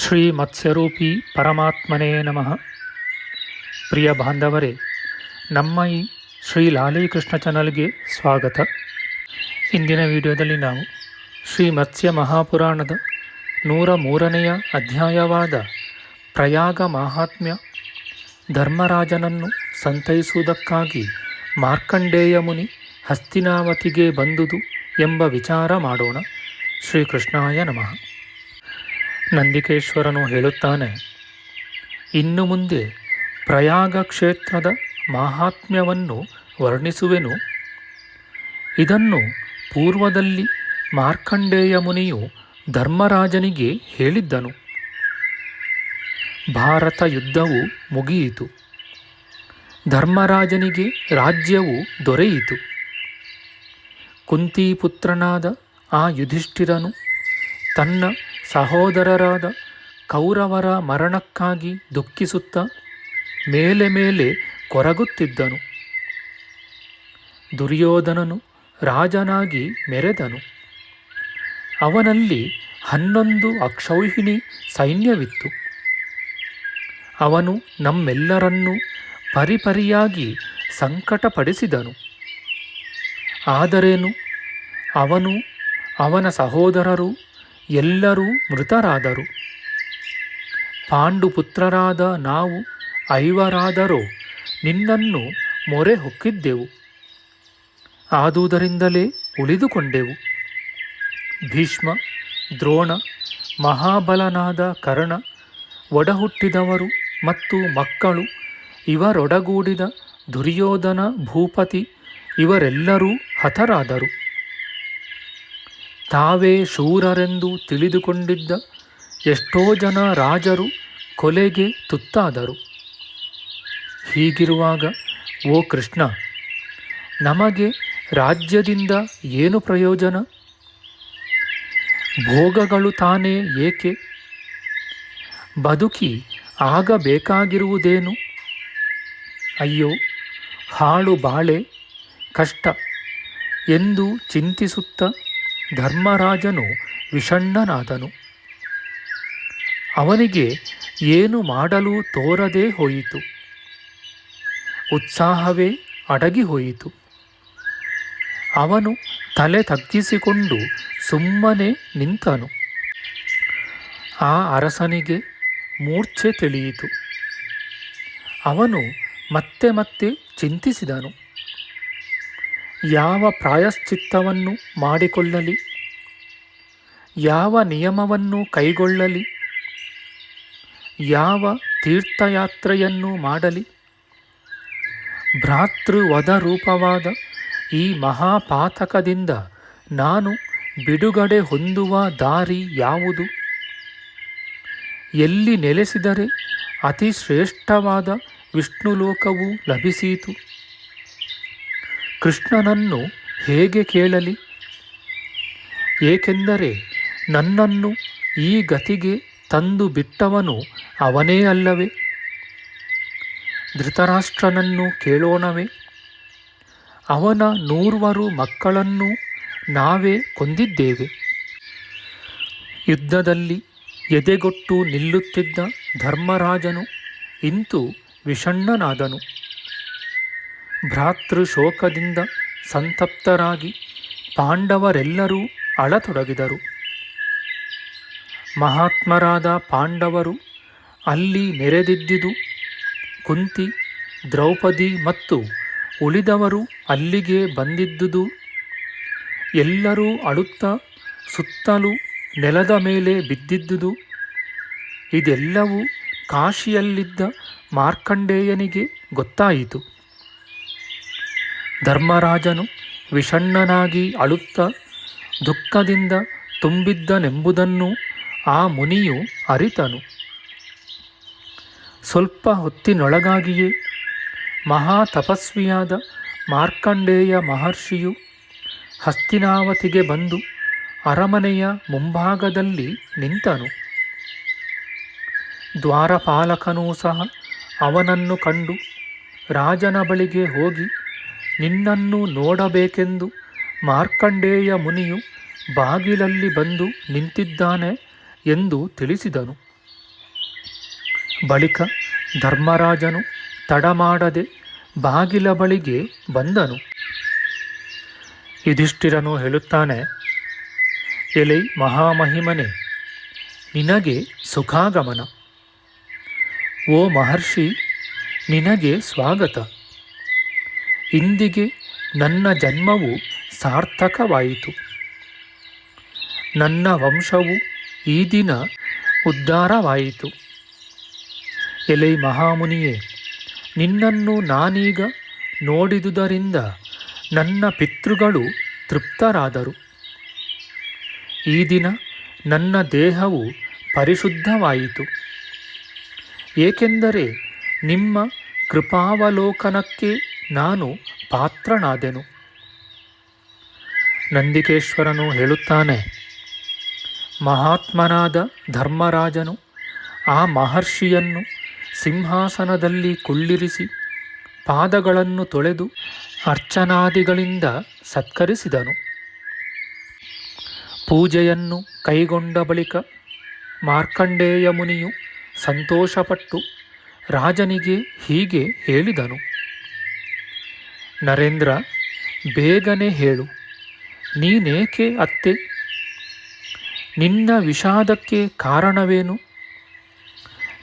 ಶ್ರೀ ಮತ್ಸ್ಯರೂಪಿ ಪರಮಾತ್ಮನೇ ನಮಃ. ಪ್ರಿಯ ಬಾಂಧವರೇ, ನಮ್ಮ ಈ ಶ್ರೀ ಲಾಲೀಕೃಷ್ಣ ಚಾನಲ್ಗೆ ಸ್ವಾಗತ. ಇಂದಿನ ವಿಡಿಯೋದಲ್ಲಿ ನಾವು ಶ್ರೀ ಮತ್ಸ್ಯ ಮಹಾಪುರಾಣದ ನೂರ ಮೂರನೆಯ ಅಧ್ಯಾಯವಾದ ಪ್ರಯಾಗ ಮಾಹಾತ್ಮ್ಯ ಧರ್ಮರಾಜನನ್ನು ಸಂತೈಸುವುದಕ್ಕಾಗಿ ಮಾರ್ಕಂಡೇಯ ಮುನಿ ಹಸ್ತಿನಾವತಿಗೆ ಬಂದುದು ಎಂಬ ವಿಚಾರ ಮಾಡೋಣ. ಶ್ರೀಕೃಷ್ಣಾಯ ನಮಃ. ನಂದಿಕೇಶ್ವರನು ಹೇಳುತ್ತಾನೆ, ಇನ್ನು ಮುಂದೆ ಪ್ರಯಾಗ ಕ್ಷೇತ್ರದ ಮಾಹಾತ್ಮ್ಯವನ್ನು ವರ್ಣಿಸುವೆನು. ಇದನ್ನು ಪೂರ್ವದಲ್ಲಿ ಮಾರ್ಕಂಡೇಯ ಮುನಿಯು ಧರ್ಮರಾಜನಿಗೆ ಹೇಳಿದ್ದನು. ಭಾರತ ಯುದ್ಧವು ಮುಗಿಯಿತು. ಧರ್ಮರಾಜನಿಗೆ ರಾಜ್ಯವು ದೊರೆಯಿತು. ಕುಂತಿಪುತ್ರನಾದ ಆ ಯುಧಿಷ್ಠಿರನು ತನ್ನ ಸಹೋದರರಾದ ಕೌರವರ ಮರಣಕ್ಕಾಗಿ ದುಃಖಿಸುತ್ತ ಮೇಲೆ ಮೇಲೆ ಕೊರಗುತ್ತಿದ್ದನು. ದುರ್ಯೋಧನನು ರಾಜನಾಗಿ ಮೆರೆದನು. ಅವನಲ್ಲಿ ಹನ್ನೊಂದು ಅಕ್ಷೌಹಿಣಿ ಸೈನ್ಯವಿತ್ತು. ಅವನು ನಮ್ಮೆಲ್ಲರನ್ನೂ ಪರಿಪರಿಯಾಗಿ ಸಂಕಟಪಡಿಸಿದನು. ಆದರೇನು? ಅವನು ಅವನ ಸಹೋದರರು ಎಲ್ಲರೂ ಮೃತರಾದರು. ಪಾಂಡುಪುತ್ರರಾದ ನಾವು ಐವರಾದರೋ, ನಿನ್ನನ್ನು ಮೊರೆ ಹೊಕ್ಕಿದ್ದೆವು. ಆದುದರಿಂದಲೇ ಉಳಿದುಕೊಂಡೆವು. ಭೀಷ್ಮ, ದ್ರೋಣ, ಮಹಾಬಲನಾದ ಕರ್ಣ, ಒಡಹುಟ್ಟಿದವರು ಮತ್ತು ಮಕ್ಕಳು, ಇವರೊಡಗೂಡಿದ ದುರ್ಯೋಧನ ಭೂಪತಿ, ಇವರೆಲ್ಲರೂ ಹತರಾದರು. ತಾವೇ ಶೂರರೆಂದು ತಿಳಿದುಕೊಂಡಿದ್ದ ಎಷ್ಟೋ ಜನ ರಾಜರು ಕೊಲೆಗೆ ತುತ್ತಾದರು. ಹೀಗಿರುವಾಗ, ಓ ಕೃಷ್ಣ, ನಮಗೆ ರಾಜ್ಯದಿಂದ ಏನು ಪ್ರಯೋಜನ? ಭೋಗಗಳು ತಾನೇ ಏಕೆ? ಬದುಕಿ ಆಗಬೇಕಾಗಿರುವುದೇನು? ಅಯ್ಯೋ, ಹಾಳು ಬಾಳೆ ಕಷ್ಟ ಎಂದು ಚಿಂತಿಸುತ್ತ ಧರ್ಮರಾಜನು ವಿಷಣ್ಣನಾದನು. ಅವನಿಗೆ ಏನು ಮಾಡಲು ತೋರದೆ ಹೋಯಿತು. ಉತ್ಸಾಹವೇ ಅಡಗಿ ಹೋಯಿತು. ಅವನು ತಲೆ ತಗ್ಗಿಸಿಕೊಂಡು ಸುಮ್ಮನೆ ನಿಂತನು. ಆ ಅರಸನಿಗೆ ಮೂರ್ಛೆ ತಿಳಿಯಿತು. ಅವನು ಮತ್ತೆ ಮತ್ತೆ ಚಿಂತಿಸಿದನು. ಯಾವ ಪ್ರಾಯಶ್ಚಿತ್ತವನ್ನು ಮಾಡಿಕೊಳ್ಳಲಿ? ಯಾವ ನಿಯಮವನ್ನು ಕೈಗೊಳ್ಳಲಿ? ಯಾವ ತೀರ್ಥಯಾತ್ರೆಯನ್ನು ಮಾಡಲಿ? ಭ್ರಾತೃವದ ರೂಪವಾದ ಈ ಮಹಾಪಾತಕದಿಂದ ನಾನು ಬಿಡುಗಡೆ ಹೊಂದುವ ದಾರಿ ಯಾವುದು? ಎಲ್ಲಿ ನೆಲೆಸಿದರೆ ಅತಿ ಶ್ರೇಷ್ಠವಾದ ವಿಷ್ಣುಲೋಕವು ಲಭಿಸೀತು? ಕೃಷ್ಣನನ್ನು ಹೇಗೆ ಕೇಳಲಿ? ಏಕೆಂದರೆ ನನ್ನನ್ನು ಈ ಗತಿಗೆ ತಂದು ಬಿಟ್ಟವನು ಅವನೇ ಅಲ್ಲವೇ? ಧೃತರಾಷ್ಟ್ರನನ್ನು ಕೇಳೋಣವೇ? ಅವನ ನೂರ್ವರು ಮಕ್ಕಳನ್ನು ನಾವೇ ಕೊಂದಿದ್ದೇವೆ. ಯುದ್ಧದಲ್ಲಿ ಎದೆಗೊಟ್ಟು ನಿಲ್ಲುತ್ತಿದ್ದ ಧರ್ಮರಾಜನು ಇಂತು ವಿಷಣ್ಣನಾದನು. ಭ್ರಾತೃ ಶೋಕದಿಂದ ಸಂತಪ್ತರಾಗಿ ಪಾಂಡವರೆಲ್ಲರೂ ಅಳತೊಡಗಿದರು. ಮಹಾತ್ಮರಾದ ಪಾಂಡವರು ಅಲ್ಲಿ ನೆರೆದಿದ್ದುದು. ಕುಂತಿ, ದ್ರೌಪದಿ ಮತ್ತು ಉಳಿದವರು ಅಲ್ಲಿಗೆ ಬಂದಿದ್ದುದು. ಎಲ್ಲರೂ ಅಳುತ್ತಾ ಸುತ್ತಲೂ ನೆಲದ ಮೇಲೆ ಬಿದ್ದಿದ್ದುದು. ಇದೆಲ್ಲವೂ ಕಾಶಿಯಲ್ಲಿದ್ದ ಮಾರ್ಕಂಡೇಯನಿಗೆ ಗೊತ್ತಾಯಿತು. ಧರ್ಮರಾಜನು ವಿಷಣ್ಣನಾಗಿ ಅಳುತ್ತ ದುಃಖದಿಂದ ತುಂಬಿದ್ದನೆಂಬುದನ್ನು ಆ ಮುನಿಯು ಅರಿತನು. ಸ್ವಲ್ಪ ಹೊತ್ತಿನೊಳಗಾಗಿಯೇ ಮಹಾ ತಪಸ್ವಿಯಾದ ಮಾರ್ಕಂಡೇಯ ಮಹರ್ಷಿಯು ಹಸ್ತಿನಾವತಿಗೆ ಬಂದು ಅರಮನೆಯ ಮುಂಭಾಗದಲ್ಲಿ ನಿಂತನು. ದ್ವಾರಪಾಲಕನೂ ಸಹ ಅವನನ್ನು ಕಂಡು ರಾಜನ ಬಳಿಗೆ ಹೋಗಿ ನಿನ್ನನ್ನು ನೋಡಬೇಕೆಂದು ಮಾರ್ಕಂಡೇಯ ಮುನಿಯು ಬಾಗಿಲಲ್ಲಿ ಬಂದು ನಿಂತಿದ್ದಾನೆ ಎಂದು ತಿಳಿಸಿದನು. ಬಳಿಕ ಧರ್ಮರಾಜನು ತಡಮಾಡದೆ ಬಾಗಿಲ ಬಳಿಗೆ ಬಂದನು. ಯುಧಿಷ್ಠಿರನು ಹೇಳುತ್ತಾನೆ, ಎಲೈ ಮಹಾಮಹಿಮನೆ, ನಿನಗೆ ಸುಖಾಗಮನ. ಓ ಮಹರ್ಷಿ, ನಿನಗೆ ಸ್ವಾಗತ. ಇಂದಿಗೆ ನನ್ನ ಜನ್ಮವು ಸಾರ್ಥಕವಾಯಿತು. ನನ್ನ ವಂಶವು ಈ ದಿನ ಉದ್ಧಾರವಾಯಿತು. ಎಲೆ ಮಹಾಮುನಿಯೇ, ನಿನ್ನನ್ನು ನಾನೀಗ ನೋಡಿದುದರಿಂದ ನನ್ನ ಪಿತೃಗಳು ತೃಪ್ತರಾದರು. ಈ ದಿನ ನನ್ನ ದೇಹವು ಪರಿಶುದ್ಧವಾಯಿತು. ಏಕೆಂದರೆ ನಿಮ್ಮ ಕೃಪಾವಲೋಕನಕ್ಕೆ ನಾನು ಪಾತ್ರನಾದೆನು. ನಂದಿಕೇಶ್ವರನು ಹೇಳುತ್ತಾನೆ, ಮಹಾತ್ಮನಾದ ಧರ್ಮರಾಜನು ಆ ಮಹರ್ಷಿಯನ್ನು ಸಿಂಹಾಸನದಲ್ಲಿ ಕುಳ್ಳಿರಿಸಿ ಪಾದಗಳನ್ನು ತೊಳೆದು ಅರ್ಚನಾದಿಗಳಿಂದ ಸತ್ಕರಿಸಿದನು. ಪೂಜೆಯನ್ನು ಕೈಗೊಂಡ ಬಳಿಕ ಮಾರ್ಕಂಡೇಯ ಮುನಿಯು ಸಂತೋಷಪಟ್ಟು ರಾಜನಿಗೆ ಹೀಗೆ ಹೇಳಿದನು. ನರೇಂದ್ರ, ಬೇಗನೆ ಹೇಳು. ನೀನೇಕೆ ಅತ್ತೆ? ನಿನ್ನ ವಿಷಾದಕ್ಕೆ ಕಾರಣವೇನು?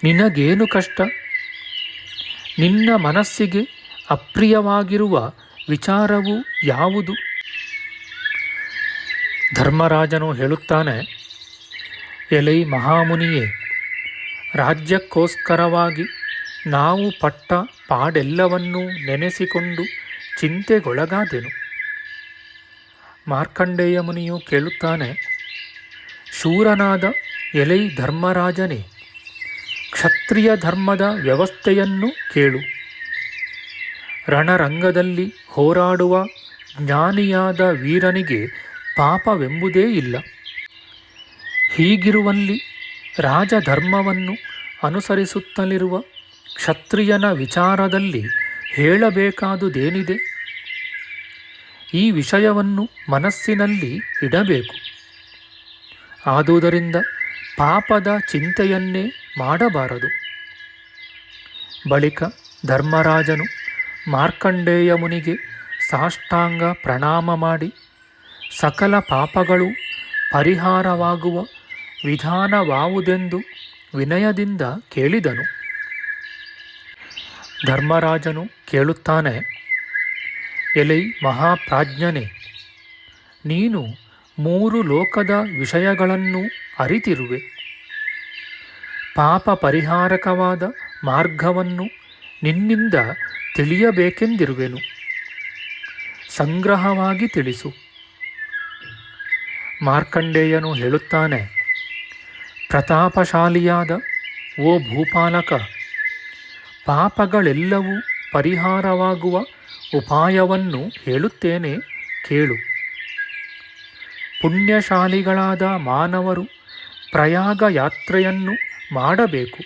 ನಿನಗೇನು ಕಷ್ಟ? ನಿನ್ನ ಮನಸ್ಸಿಗೆ ಅಪ್ರಿಯವಾಗಿರುವ ವಿಚಾರವು ಯಾವುದು? ಧರ್ಮರಾಜನು ಹೇಳುತ್ತಾನೆ, ಎಲೈ ಮಹಾಮುನಿಯೇ, ರಾಜ್ಯಕ್ಕೋಸ್ಕರವಾಗಿ ನಾವು ಪಟ್ಟ ಪಾಡೆಲ್ಲವನ್ನೂ ನೆನೆಸಿಕೊಂಡು ಚಿಂತೆಗೊಳಗಾದೆನು. ಮಾರ್ಕಂಡೇಯ ಮುನಿಯು ಕೇಳುತ್ತಾನೆ, ಶೂರನಾದ ಎಲೈ ಧರ್ಮರಾಜನೇ, ಕ್ಷತ್ರಿಯ ಧರ್ಮದ ವ್ಯವಸ್ಥೆಯನ್ನು ಕೇಳು. ರಣರಂಗದಲ್ಲಿ ಹೋರಾಡುವ ಜ್ಞಾನಿಯಾದ ವೀರನಿಗೆ ಪಾಪವೆಂಬುದೇ ಇಲ್ಲ. ಹೀಗಿರುವಲ್ಲಿ ರಾಜಧರ್ಮವನ್ನು ಅನುಸರಿಸುತ್ತಲಿರುವ ಕ್ಷತ್ರಿಯನ ವಿಚಾರದಲ್ಲಿ ಹೇಳಬೇಕಾದುದೇನಿದೆ? ಈ ವಿಷಯವನ್ನು ಮನಸ್ಸಿನಲ್ಲಿ ಇಡಬೇಕು. ಆದುದರಿಂದ ಪಾಪದ ಚಿಂತೆಯನ್ನೇ ಮಾಡಬಾರದು. ಬಳಿಕ ಧರ್ಮರಾಜನು ಮಾರ್ಕಂಡೇಯ ಮುನಿಗೆ ಸಾಷ್ಟಾಂಗ ಪ್ರಣಾಮ ಮಾಡಿ, ಸಕಲ ಪಾಪಗಳು ಪರಿಹಾರವಾಗುವ ವಿಧಾನವಾವುದೆಂದು ವಿನಯದಿಂದ ಕೇಳಿದನು. ಧರ್ಮರಾಜನು ಕೇಳುತ್ತಾನೆ, ಎಲೈ ಮಹಾಪ್ರಾಜ್ಞನೆ, ನೀನು ಮೂರು ಲೋಕದ ವಿಷಯಗಳನ್ನು ಅರಿತಿರುವೆ. ಪಾಪ ಪರಿಹಾರಕವಾದ ಮಾರ್ಗವನ್ನು ನಿನ್ನಿಂದ ತಿಳಿಯಬೇಕೆಂದಿರುವೆನು. ಸಂಗ್ರಹವಾಗಿ ತಿಳಿಸು. ಮಾರ್ಕಂಡೇಯನು ಹೇಳುತ್ತಾನೆ, ಪ್ರತಾಪಶಾಲಿಯಾದ ಓ ಭೂಪಾಲಕ ಪಾಪಗಳೆಲ್ಲವೂ ಪರಿಹಾರವಾಗುವ ಉಪಾಯವನ್ನು ಹೇಳುತ್ತೇನೆ ಕೇಳು. ಪುಣ್ಯಶಾಲಿಗಳಾದ ಮಾನವರು ಪ್ರಯಾಗ ಯಾತ್ರೆಯನ್ನು ಮಾಡಬೇಕು.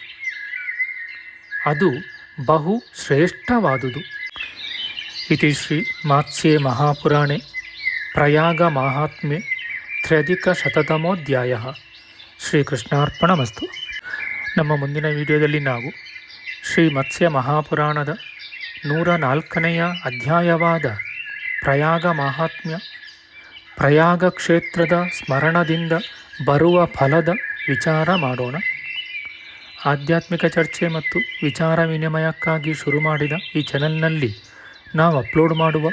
ಅದು ಬಹು ಶ್ರೇಷ್ಠವಾದುದು. ಇತಿ ಶ್ರೀ ಮಾತ್ಸ್ಯೆ ಮಹಾಪುರಾಣೆ, ಪ್ರಯಾಗ ಮಾಹಾತ್ಮ್ಯೆ ತ್ರ್ಯಧಿಕಶತತಮೋಧ್ಯಾಯ ಶ್ರೀಕೃಷ್ಣಾರ್ಪಣಮಸ್ತು. ನಮ್ಮ ಮುಂದಿನ ವಿಡಿಯೋದಲ್ಲಿ ನಾವು ಶ್ರೀ ಮತ್ಸ್ಯ ಮಹಾಪುರಾಣದ ನೂರ ನಾಲ್ಕನೆಯ ಅಧ್ಯಾಯವಾದ ಪ್ರಯಾಗ ಮಹಾತ್ಮ್ಯ ಪ್ರಯಾಗ ಕ್ಷೇತ್ರದ ಸ್ಮರಣದಿಂದ ಬರುವ ಫಲದ ವಿಚಾರ ಮಾಡೋಣ. ಆಧ್ಯಾತ್ಮಿಕ ಚರ್ಚೆ ಮತ್ತು ವಿಚಾರ ವಿನಿಮಯಕ್ಕಾಗಿ ಶುರು ಮಾಡಿದ ಈ ಚಾನಲ್ನಲ್ಲಿ ನಾವು ಅಪ್ಲೋಡ್ ಮಾಡುವ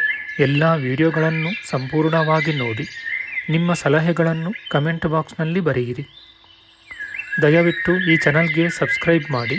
ಎಲ್ಲ ವಿಡಿಯೋಗಳನ್ನು ಸಂಪೂರ್ಣವಾಗಿ ನೋಡಿ, ನಿಮ್ಮ ಸಲಹೆಗಳನ್ನು ಕಮೆಂಟ್ ಬಾಕ್ಸ್ನಲ್ಲಿ ಬರೆಯಿರಿ. ದಯವಿಟ್ಟು ಈ ಚಾನಲ್ಗೆ ಸಬ್ಸ್ಕ್ರೈಬ್ ಮಾಡಿ.